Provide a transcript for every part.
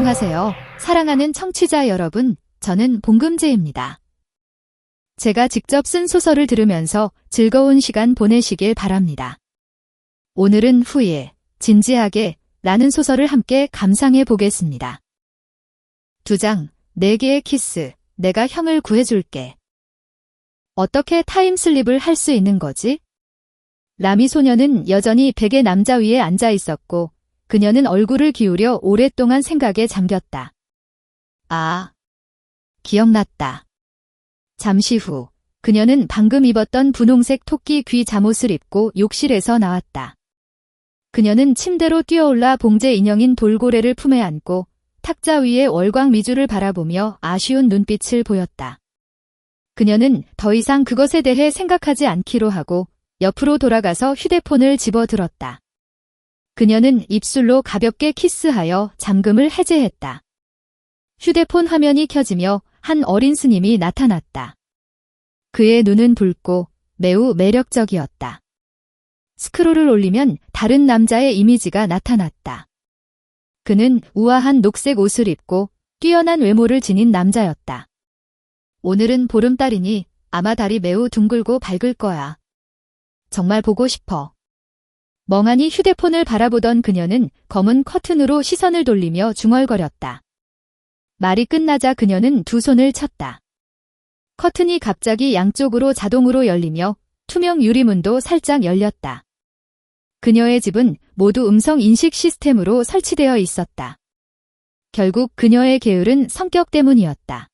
안녕하세요. 사랑하는 청취자 여러분, 저는 봉금제입니다. 제가 직접 쓴 소설을 들으면서 즐거운 시간 보내시길 바랍니다. 오늘은 후에, 진지하게, 라는 소설을 함께 감상해 보겠습니다. 두 장, 네 개의 키스, 내가 형을 구해줄게. 어떻게 타임슬립을 할 수 있는 거지? 라미 소녀는 여전히 베개 남자 위에 앉아 있었고, 그녀는 얼굴을 기울여 오랫동안 생각에 잠겼다. 아, 기억났다. 잠시 후, 그녀는 방금 입었던 분홍색 토끼 귀 잠옷을 입고 욕실에서 나왔다. 그녀는 침대로 뛰어올라 봉제 인형인 돌고래를 품에 안고 탁자 위에 월광 미주를 바라보며 아쉬운 눈빛을 보였다. 그녀는 더 이상 그것에 대해 생각하지 않기로 하고 옆으로 돌아가서 휴대폰을 집어들었다. 그녀는 입술로 가볍게 키스하여 잠금을 해제했다. 휴대폰 화면이 켜지며 한 어린 스님이 나타났다. 그의 눈은 붉고 매우 매력적이었다. 스크롤을 올리면 다른 남자의 이미지가 나타났다. 그는 우아한 녹색 옷을 입고 뛰어난 외모를 지닌 남자였다. 오늘은 보름달이니 아마 달이 매우 둥글고 밝을 거야. 정말 보고 싶어. 멍하니 휴대폰을 바라보던 그녀는 검은 커튼으로 시선을 돌리며 중얼거렸다. 말이 끝나자 그녀는 두 손을 쳤다. 커튼이 갑자기 양쪽으로 자동으로 열리며 투명 유리문도 살짝 열렸다. 그녀의 집은 모두 음성 인식 시스템으로 설치되어 있었다. 결국 그녀의 게으른 성격 때문이었다.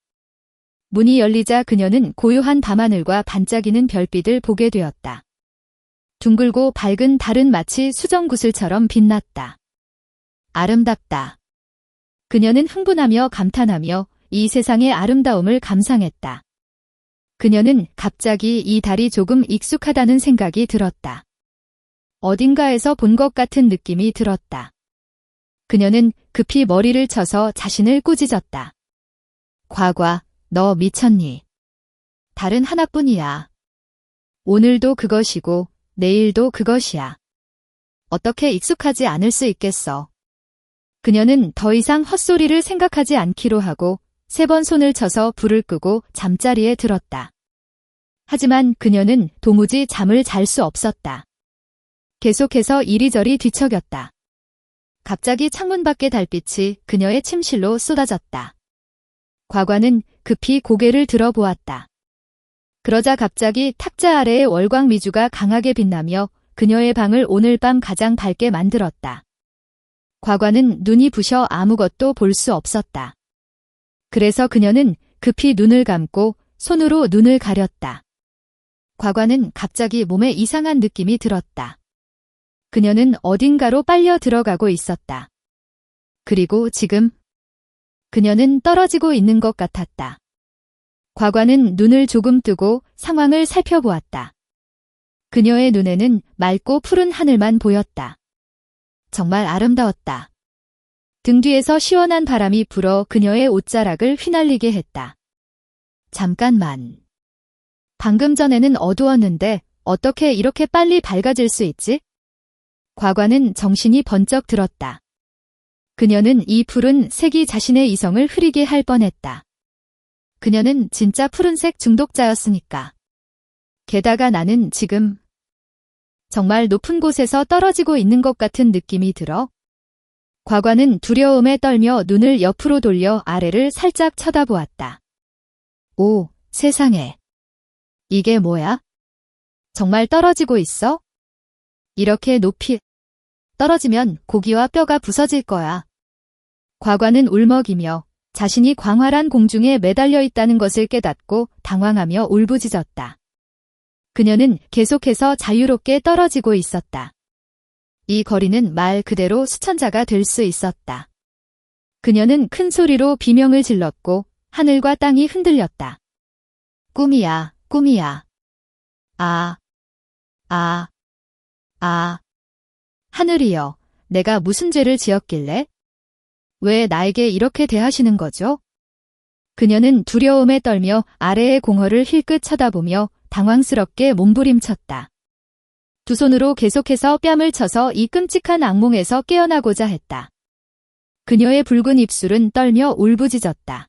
문이 열리자 그녀는 고요한 밤하늘과 반짝이는 별빛을 보게 되었다. 둥글고 밝은 달은 마치 수정구슬처럼 빛났다. 아름답다. 그녀는 흥분하며 감탄하며 이 세상의 아름다움을 감상했다. 그녀는 갑자기 이 달이 조금 익숙하다는 생각이 들었다. 어딘가에서 본 것 같은 느낌이 들었다. 그녀는 급히 머리를 쳐서 자신을 꾸짖었다. 과과, 너 미쳤니? 달은 하나뿐이야. 오늘도 그것이고, 내일도 그것이야. 어떻게 익숙하지 않을 수 있겠어. 그녀는 더 이상 헛소리를 생각하지 않기로 하고 세 번 손을 쳐서 불을 끄고 잠자리에 들었다. 하지만 그녀는 도무지 잠을 잘 수 없었다. 계속해서 이리저리 뒤척였다. 갑자기 창문 밖의 달빛이 그녀의 침실로 쏟아졌다. 과관은 급히 고개를 들어보았다. 그러자 갑자기 탁자 아래의 월광 미주가 강하게 빛나며 그녀의 방을 오늘 밤 가장 밝게 만들었다. 과관은 눈이 부셔 아무것도 볼 수 없었다. 그래서 그녀는 급히 눈을 감고 손으로 눈을 가렸다. 과관은 갑자기 몸에 이상한 느낌이 들었다. 그녀는 어딘가로 빨려 들어가고 있었다. 그리고 지금 그녀는 떨어지고 있는 것 같았다. 과관은 눈을 조금 뜨고 상황을 살펴보았다. 그녀의 눈에는 맑고 푸른 하늘만 보였다. 정말 아름다웠다. 등 뒤에서 시원한 바람이 불어 그녀의 옷자락을 휘날리게 했다. 잠깐만. 방금 전에는 어두웠는데 어떻게 이렇게 빨리 밝아질 수 있지? 과관은 정신이 번쩍 들었다. 그녀는 이 푸른 색이 자신의 이성을 흐리게 할 뻔했다. 그녀는 진짜 푸른색 중독자였으니까. 게다가 나는 지금 정말 높은 곳에서 떨어지고 있는 것 같은 느낌이 들어. 과관은 두려움에 떨며 눈을 옆으로 돌려 아래를 살짝 쳐다보았다. 오, 세상에. 이게 뭐야? 정말 떨어지고 있어? 이렇게 높이 떨어지면 고기와 뼈가 부서질 거야. 과관은 울먹이며 자신이 광활한 공중에 매달려 있다는 것을 깨닫고 당황하며 울부짖었다. 그녀는 계속해서 자유롭게 떨어지고 있었다. 이 거리는 말 그대로 수천자가 될 수 있었다. 그녀는 큰 소리로 비명을 질렀고 하늘과 땅이 흔들렸다. 꿈이야, 꿈이야. 아, 아, 아. 하늘이여, 내가 무슨 죄를 지었길래? 왜 나에게 이렇게 대하시는 거죠? 그녀는 두려움에 떨며 아래의 공허를 힐끗 쳐다보며 당황스럽게 몸부림쳤다. 두 손으로 계속해서 뺨을 쳐서 이 끔찍한 악몽에서 깨어나고자 했다. 그녀의 붉은 입술은 떨며 울부짖었다.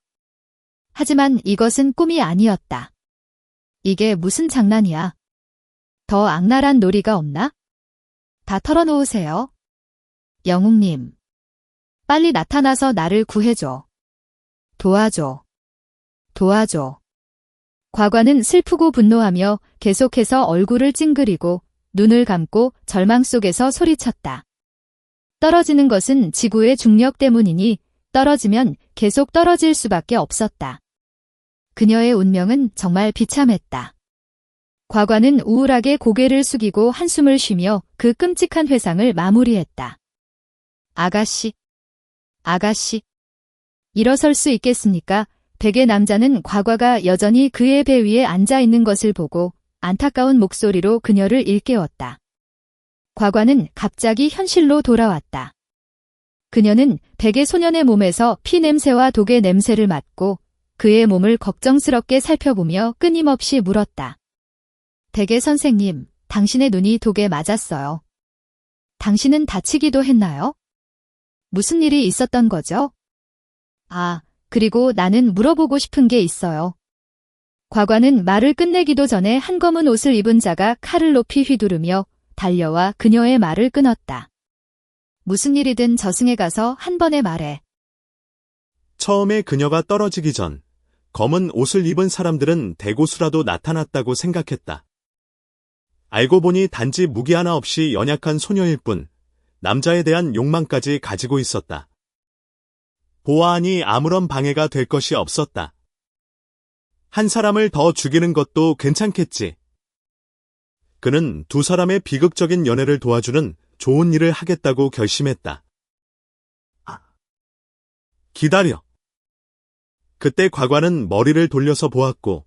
하지만 이것은 꿈이 아니었다. 이게 무슨 장난이야? 더 악랄한 놀이가 없나? 다 털어놓으세요. 영웅님. 빨리 나타나서 나를 구해줘. 도와줘. 도와줘. 과관은 슬프고 분노하며 계속해서 얼굴을 찡그리고 눈을 감고 절망 속에서 소리쳤다. 떨어지는 것은 지구의 중력 때문이니 떨어지면 계속 떨어질 수밖에 없었다. 그녀의 운명은 정말 비참했다. 과관은 우울하게 고개를 숙이고 한숨을 쉬며 그 끔찍한 회상을 마무리했다. 아가씨, 아가씨. 일어설 수 있겠습니까? 백의 남자는 과과가 여전히 그의 배 위에 앉아 있는 것을 보고 안타까운 목소리로 그녀를 일깨웠다. 과과는 갑자기 현실로 돌아왔다. 그녀는 백의 소년의 몸에서 피 냄새와 독의 냄새를 맡고 그의 몸을 걱정스럽게 살펴보며 끊임없이 물었다. 백의 선생님, 당신의 눈이 독에 맞았어요. 당신은 다치기도 했나요? 무슨 일이 있었던 거죠? 아, 그리고 나는 물어보고 싶은 게 있어요. 과관은 말을 끝내기도 전에 한 검은 옷을 입은 자가 칼을 높이 휘두르며 달려와 그녀의 말을 끊었다. 무슨 일이든 저승에 가서 한 번에 말해. 처음에 그녀가 떨어지기 전 검은 옷을 입은 사람들은 대고수라도 나타났다고 생각했다. 알고 보니 단지 무기 하나 없이 연약한 소녀일 뿐 남자에 대한 욕망까지 가지고 있었다. 보아하니 아무런 방해가 될 것이 없었다. 한 사람을 더 죽이는 것도 괜찮겠지. 그는 두 사람의 비극적인 연애를 도와주는 좋은 일을 하겠다고 결심했다. 아. 기다려. 그때 과관은 머리를 돌려서 보았고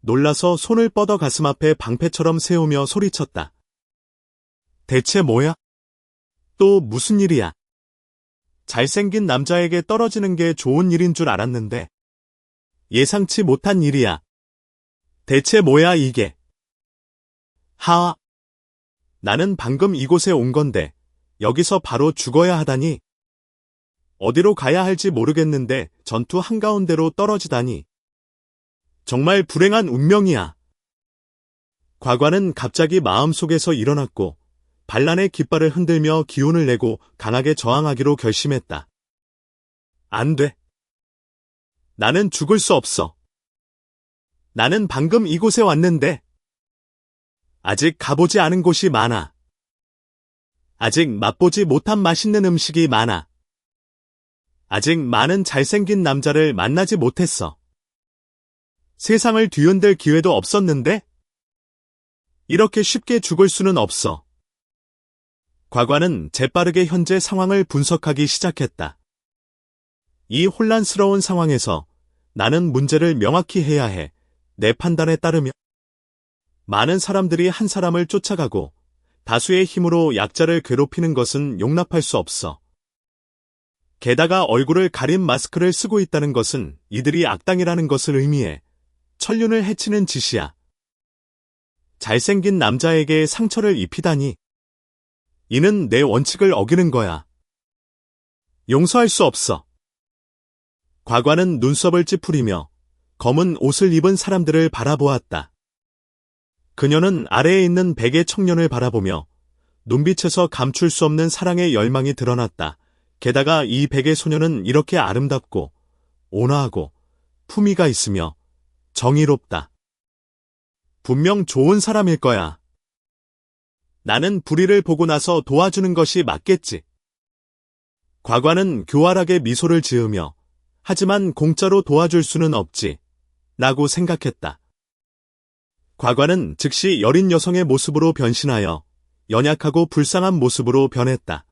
놀라서 손을 뻗어 가슴 앞에 방패처럼 세우며 소리쳤다. 대체 뭐야? 또 무슨 일이야? 잘생긴 남자에게 떨어지는 게 좋은 일인 줄 알았는데 예상치 못한 일이야. 대체 뭐야 이게? 하아. 나는 방금 이곳에 온 건데 여기서 바로 죽어야 하다니. 어디로 가야 할지 모르겠는데 전투 한가운데로 떨어지다니. 정말 불행한 운명이야. 과관은 갑자기 마음속에서 일어났고 반란의 깃발을 흔들며 기운을 내고 강하게 저항하기로 결심했다. 안 돼. 나는 죽을 수 없어. 나는 방금 이곳에 왔는데 아직 가보지 않은 곳이 많아. 아직 맛보지 못한 맛있는 음식이 많아. 아직 많은 잘생긴 남자를 만나지 못했어. 세상을 뒤흔들 기회도 없었는데? 이렇게 쉽게 죽을 수는 없어. 과관은 재빠르게 현재 상황을 분석하기 시작했다. 이 혼란스러운 상황에서 나는 문제를 명확히 해야 해. 내 판단에 따르면 많은 사람들이 한 사람을 쫓아가고 다수의 힘으로 약자를 괴롭히는 것은 용납할 수 없어. 게다가 얼굴을 가린 마스크를 쓰고 있다는 것은 이들이 악당이라는 것을 의미해 천륜을 해치는 짓이야. 잘생긴 남자에게 상처를 입히다니. 이는 내 원칙을 어기는 거야. 용서할 수 없어. 과관은 눈썹을 찌푸리며 검은 옷을 입은 사람들을 바라보았다. 그녀는 아래에 있는 백의 청년을 바라보며 눈빛에서 감출 수 없는 사랑의 열망이 드러났다. 게다가 이 백의 소녀는 이렇게 아름답고 온화하고 품위가 있으며 정의롭다. 분명 좋은 사람일 거야. 나는 불의를 보고 나서 도와주는 것이 맞겠지. 과관은 교활하게 미소를 지으며 하지만 공짜로 도와줄 수는 없지. 라고 생각했다. 과관은 즉시 여린 여성의 모습으로 변신하여 연약하고 불쌍한 모습으로 변했다.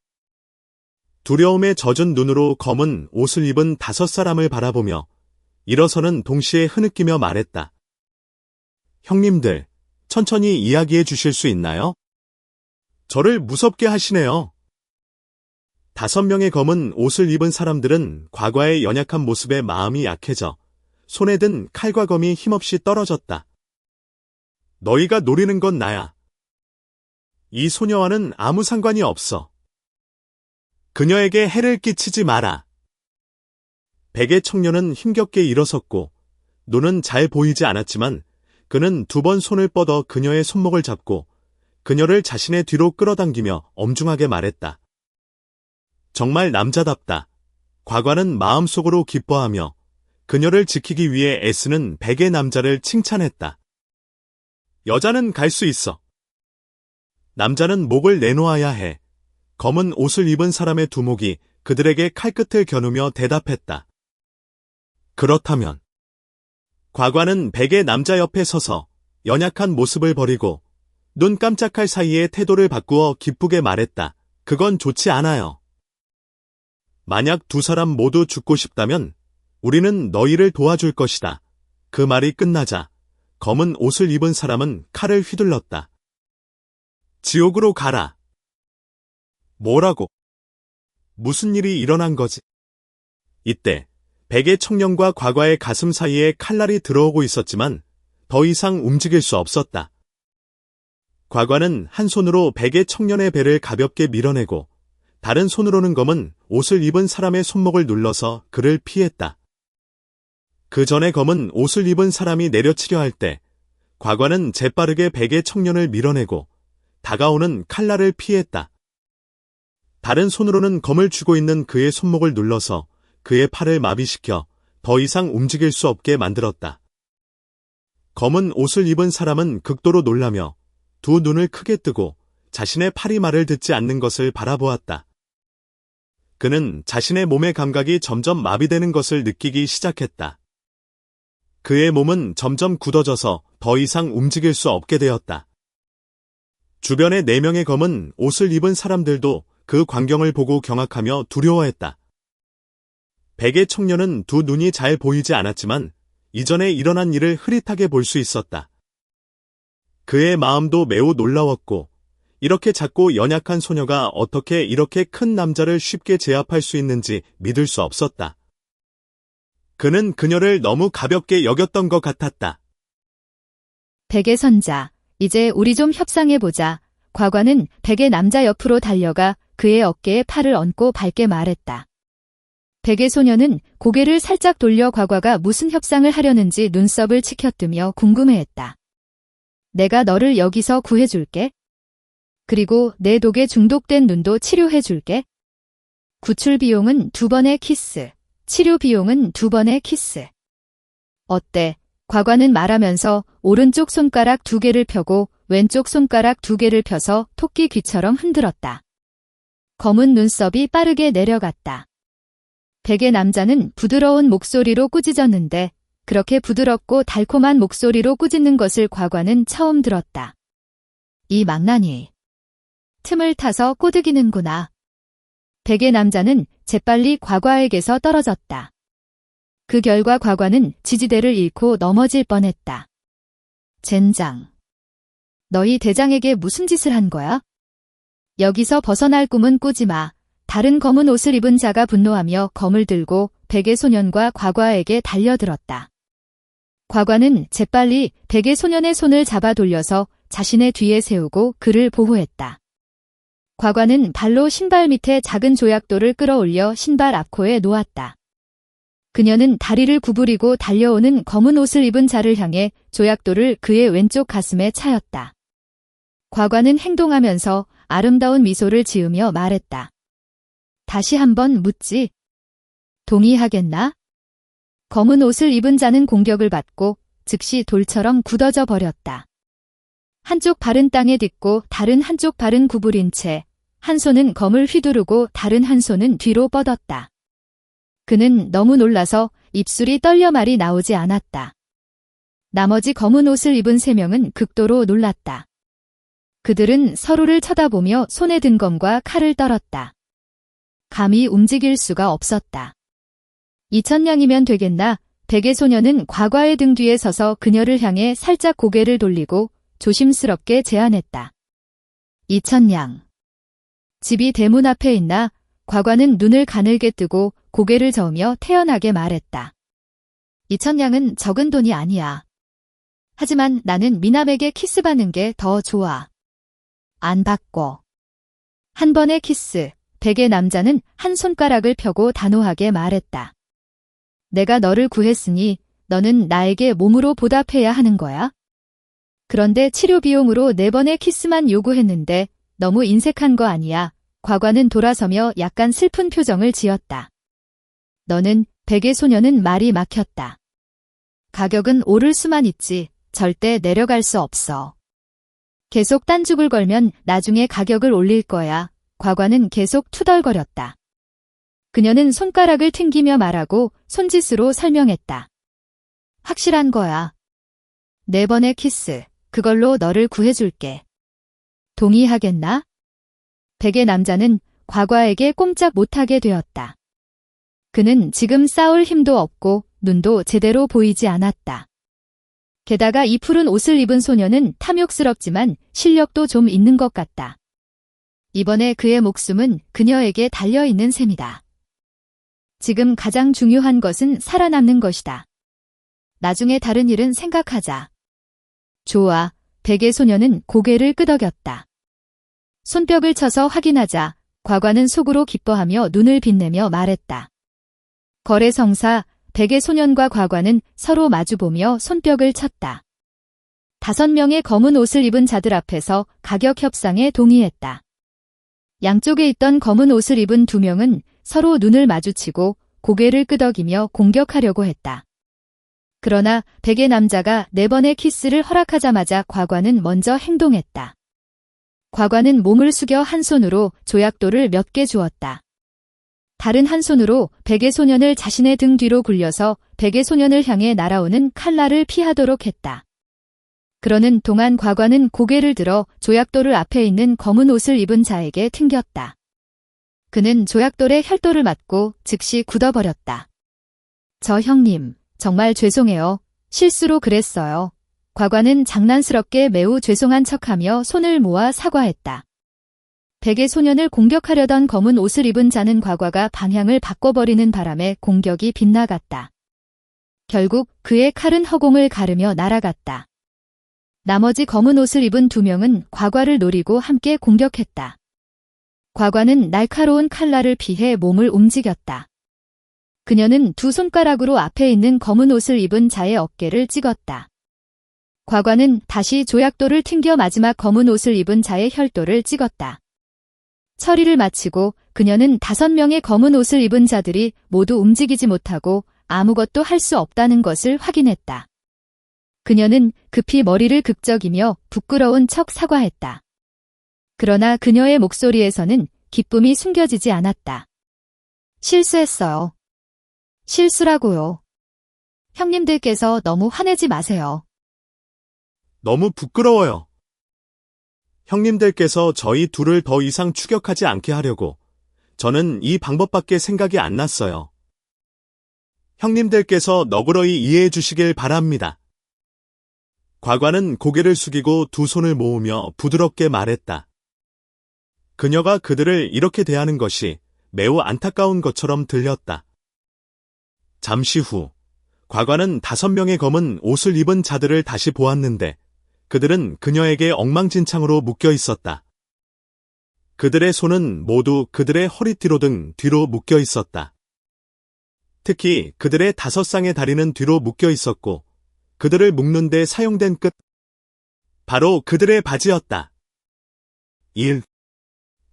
두려움에 젖은 눈으로 검은 옷을 입은 다섯 사람을 바라보며 일어서는 동시에 흐느끼며 말했다. 형님들, 천천히 이야기해 주실 수 있나요? 저를 무섭게 하시네요. 다섯 명의 검은 옷을 입은 사람들은 과거의 연약한 모습에 마음이 약해져 손에 든 칼과 검이 힘없이 떨어졌다. 너희가 노리는 건 나야. 이 소녀와는 아무 상관이 없어. 그녀에게 해를 끼치지 마라. 백의 청년은 힘겹게 일어섰고 눈은 잘 보이지 않았지만 그는 두 번 손을 뻗어 그녀의 손목을 잡고 그녀를 자신의 뒤로 끌어당기며 엄중하게 말했다. 정말 남자답다. 과관은 마음속으로 기뻐하며 그녀를 지키기 위해 애쓰는 백의 남자를 칭찬했다. 여자는 갈 수 있어. 남자는 목을 내놓아야 해. 검은 옷을 입은 사람의 두목이 그들에게 칼끝을 겨누며 대답했다. 그렇다면 과관은 백의 남자 옆에 서서 연약한 모습을 버리고 눈 깜짝할 사이에 태도를 바꾸어 기쁘게 말했다. 그건 좋지 않아요. 만약 두 사람 모두 죽고 싶다면 우리는 너희를 도와줄 것이다. 그 말이 끝나자 검은 옷을 입은 사람은 칼을 휘둘렀다. 지옥으로 가라. 뭐라고? 무슨 일이 일어난 거지? 이때 백의 청년과 과거의 가슴 사이에 칼날이 들어오고 있었지만 더 이상 움직일 수 없었다. 과관은 한 손으로 백의 청년의 배를 가볍게 밀어내고 다른 손으로는 검은 옷을 입은 사람의 손목을 눌러서 그를 피했다. 그 전에 검은 옷을 입은 사람이 내려치려 할 때 과관은 재빠르게 백의 청년을 밀어내고 다가오는 칼날을 피했다. 다른 손으로는 검을 쥐고 있는 그의 손목을 눌러서 그의 팔을 마비시켜 더 이상 움직일 수 없게 만들었다. 검은 옷을 입은 사람은 극도로 놀라며 두 눈을 크게 뜨고 자신의 팔이 말을 듣지 않는 것을 바라보았다. 그는 자신의 몸의 감각이 점점 마비되는 것을 느끼기 시작했다. 그의 몸은 점점 굳어져서 더 이상 움직일 수 없게 되었다. 주변의 네 명의 검은 옷을 입은 사람들도 그 광경을 보고 경악하며 두려워했다. 백의 청년은 두 눈이 잘 보이지 않았지만 이전에 일어난 일을 흐릿하게 볼 수 있었다. 그의 마음도 매우 놀라웠고 이렇게 작고 연약한 소녀가 어떻게 이렇게 큰 남자를 쉽게 제압할 수 있는지 믿을 수 없었다. 그는 그녀를 너무 가볍게 여겼던 것 같았다. 백의 선자, 이제 우리 좀 협상해보자. 과관은 백의 남자 옆으로 달려가 그의 어깨에 팔을 얹고 밝게 말했다. 백의 소녀는 고개를 살짝 돌려 과과가 무슨 협상을 하려는지 눈썹을 치켜뜨며 궁금해했다. 내가 너를 여기서 구해줄게. 그리고 내 독에 중독된 눈도 치료해줄게. 구출 비용은 두 번의 키스, 치료 비용은 두 번의 키스. 어때? 과관은 말하면서 오른쪽 손가락 두 개를 펴고 왼쪽 손가락 두 개를 펴서 토끼 귀처럼 흔들었다. 검은 눈썹이 빠르게 내려갔다. 백의 남자는 부드러운 목소리로 꾸짖었는데 그렇게 부드럽고 달콤한 목소리로 꾸짖는 것을 과관은 처음 들었다. 이 망나니. 틈을 타서 꼬드기는구나. 백의 남자는 재빨리 과과에게서 떨어졌다. 그 결과 과과는 지지대를 잃고 넘어질 뻔했다. 젠장. 너희 대장에게 무슨 짓을 한 거야? 여기서 벗어날 꿈은 꾸지 마. 다른 검은 옷을 입은 자가 분노하며 검을 들고 백의 소년과 과과에게 달려들었다. 과과는 재빨리 백의 소년의 손을 잡아 돌려서 자신의 뒤에 세우고 그를 보호했다. 과과는 발로 신발 밑에 작은 조약돌을 끌어올려 신발 앞코에 놓았다. 그녀는 다리를 구부리고 달려오는 검은 옷을 입은 자를 향해 조약돌을 그의 왼쪽 가슴에 차였다. 과과는 행동하면서 아름다운 미소를 지으며 말했다. 다시 한번 묻지. 동의하겠나? 검은 옷을 입은 자는 공격을 받고 즉시 돌처럼 굳어져 버렸다. 한쪽 발은 땅에 딛고 다른 한쪽 발은 구부린 채 한 손은 검을 휘두르고 다른 한 손은 뒤로 뻗었다. 그는 너무 놀라서 입술이 떨려 말이 나오지 않았다. 나머지 검은 옷을 입은 세 명은 극도로 놀랐다. 그들은 서로를 쳐다보며 손에 든 검과 칼을 떨었다. 감히 움직일 수가 없었다. 이천냥이면 되겠나? 백의 소녀는 과거의 등 뒤에 서서 그녀를 향해 살짝 고개를 돌리고 조심스럽게 제안했다. 이천냥. 집이 대문 앞에 있나? 과과는 눈을 가늘게 뜨고 고개를 저으며 태연하게 말했다. 이천냥은 적은 돈이 아니야. 하지만 나는 미남에게 키스 받는 게 더 좋아. 안 받고. 한 번의 키스, 백의 남자는 한 손가락을 펴고 단호하게 말했다. 내가 너를 구했으니 너는 나에게 몸으로 보답해야 하는 거야. 그런데 치료 비용으로 네 번의 키스만 요구했는데 너무 인색한 거 아니야. 과관은 돌아서며 약간 슬픈 표정을 지었다. 너는 백의 소녀는 말이 막혔다. 가격은 오를 수만 있지 절대 내려갈 수 없어. 계속 딴죽을 걸면 나중에 가격을 올릴 거야. 과관은 계속 투덜거렸다. 그녀는 손가락을 튕기며 말하고 손짓으로 설명했다. 확실한 거야. 네 번의 키스, 그걸로 너를 구해줄게. 동의하겠나? 백의 남자는 과과에게 꼼짝 못하게 되었다. 그는 지금 싸울 힘도 없고 눈도 제대로 보이지 않았다. 게다가 이 푸른 옷을 입은 소녀는 탐욕스럽지만 실력도 좀 있는 것 같다. 이번에 그의 목숨은 그녀에게 달려있는 셈이다. 지금 가장 중요한 것은 살아남는 것이다. 나중에 다른 일은 생각하자. 좋아. 백의 소녀는 고개를 끄덕였다. 손뼉을 쳐서 확인하자 과관은 속으로 기뻐하며 눈을 빛내며 말했다. 거래성사 백의 소년과 과관은 서로 마주보며 손뼉을 쳤다. 다섯 명의 검은 옷을 입은 자들 앞에서 가격 협상에 동의했다. 양쪽에 있던 검은 옷을 입은 두 명은 서로 눈을 마주치고 고개를 끄덕이며 공격하려고 했다. 그러나 백의 남자가 네 번의 키스를 허락하자마자 과관은 먼저 행동했다. 과관은 몸을 숙여 한 손으로 조약돌을 몇 개 주었다. 다른 한 손으로 백의 소년을 자신의 등 뒤로 굴려서 백의 소년을 향해 날아오는 칼날을 피하도록 했다. 그러는 동안 과관은 고개를 들어 조약돌을 앞에 있는 검은 옷을 입은 자에게 튕겼다. 그는 조약돌에 혈도를 맞고 즉시 굳어버렸다. 저 형님, 정말 죄송해요. 실수로 그랬어요. 과관은 장난스럽게 매우 죄송한 척하며 손을 모아 사과했다. 백의 소년을 공격하려던 검은 옷을 입은 자는 과과가 방향을 바꿔버리는 바람에 공격이 빗나갔다. 결국 그의 칼은 허공을 가르며 날아갔다. 나머지 검은 옷을 입은 두 명은 과과를 노리고 함께 공격했다. 과과는 날카로운 칼날을 피해 몸을 움직였다. 그녀는 두 손가락으로 앞에 있는 검은 옷을 입은 자의 어깨를 찍었다. 과과는 다시 조약돌을 튕겨 마지막 검은 옷을 입은 자의 혈도를 찍었다. 처리를 마치고 그녀는 다섯 명의 검은 옷을 입은 자들이 모두 움직이지 못하고 아무것도 할 수 없다는 것을 확인했다. 그녀는 급히 머리를 극적이며 부끄러운 척 사과했다. 그러나 그녀의 목소리에서는 기쁨이 숨겨지지 않았다. 실수했어요. 실수라고요. 형님들께서 너무 화내지 마세요. 너무 부끄러워요. 형님들께서 저희 둘을 더 이상 추격하지 않게 하려고 저는 이 방법밖에 생각이 안 났어요. 형님들께서 너그러이 이해해 주시길 바랍니다. 과관은 고개를 숙이고 두 손을 모으며 부드럽게 말했다. 그녀가 그들을 이렇게 대하는 것이 매우 안타까운 것처럼 들렸다. 잠시 후, 과관은 다섯 명의 검은 옷을 입은 자들을 다시 보았는데 그들은 그녀에게 엉망진창으로 묶여 있었다. 그들의 손은 모두 그들의 허리띠로 등 뒤로 묶여 있었다. 특히 그들의 다섯 쌍의 다리는 뒤로 묶여 있었고 그들을 묶는 데 사용된 끝 바로 그들의 바지였다. 1.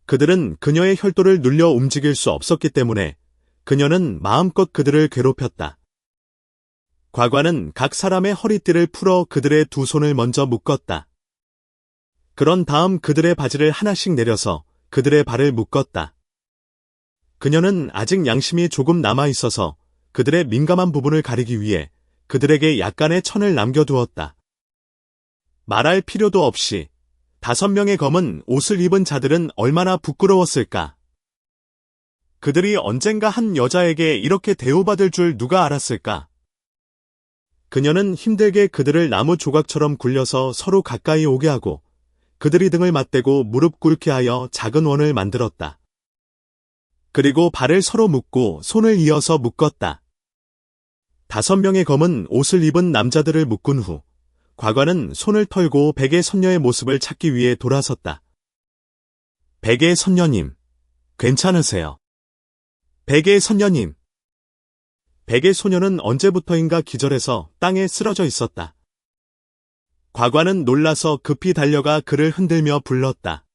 그들은 그녀의 혈도를 눌려 움직일 수 없었기 때문에 그녀는 마음껏 그들을 괴롭혔다. 과관은 각 사람의 허리띠를 풀어 그들의 두 손을 먼저 묶었다. 그런 다음 그들의 바지를 하나씩 내려서 그들의 발을 묶었다. 그녀는 아직 양심이 조금 남아 있어서 그들의 민감한 부분을 가리기 위해 그들에게 약간의 천을 남겨두었다. 말할 필요도 없이 다섯 명의 검은 옷을 입은 자들은 얼마나 부끄러웠을까. 그들이 언젠가 한 여자에게 이렇게 대우받을 줄 누가 알았을까? 그녀는 힘들게 그들을 나무 조각처럼 굴려서 서로 가까이 오게 하고 그들이 등을 맞대고 무릎 꿇게 하여 작은 원을 만들었다. 그리고 발을 서로 묶고 손을 이어서 묶었다. 다섯 명의 검은 옷을 입은 남자들을 묶은 후 과관은 손을 털고 백의 선녀의 모습을 찾기 위해 돌아섰다. 백의 선녀님, 괜찮으세요? 백의 선녀님. 백의 소녀는 언제부터인가 기절해서 땅에 쓰러져 있었다. 과관은 놀라서 급히 달려가 그를 흔들며 불렀다.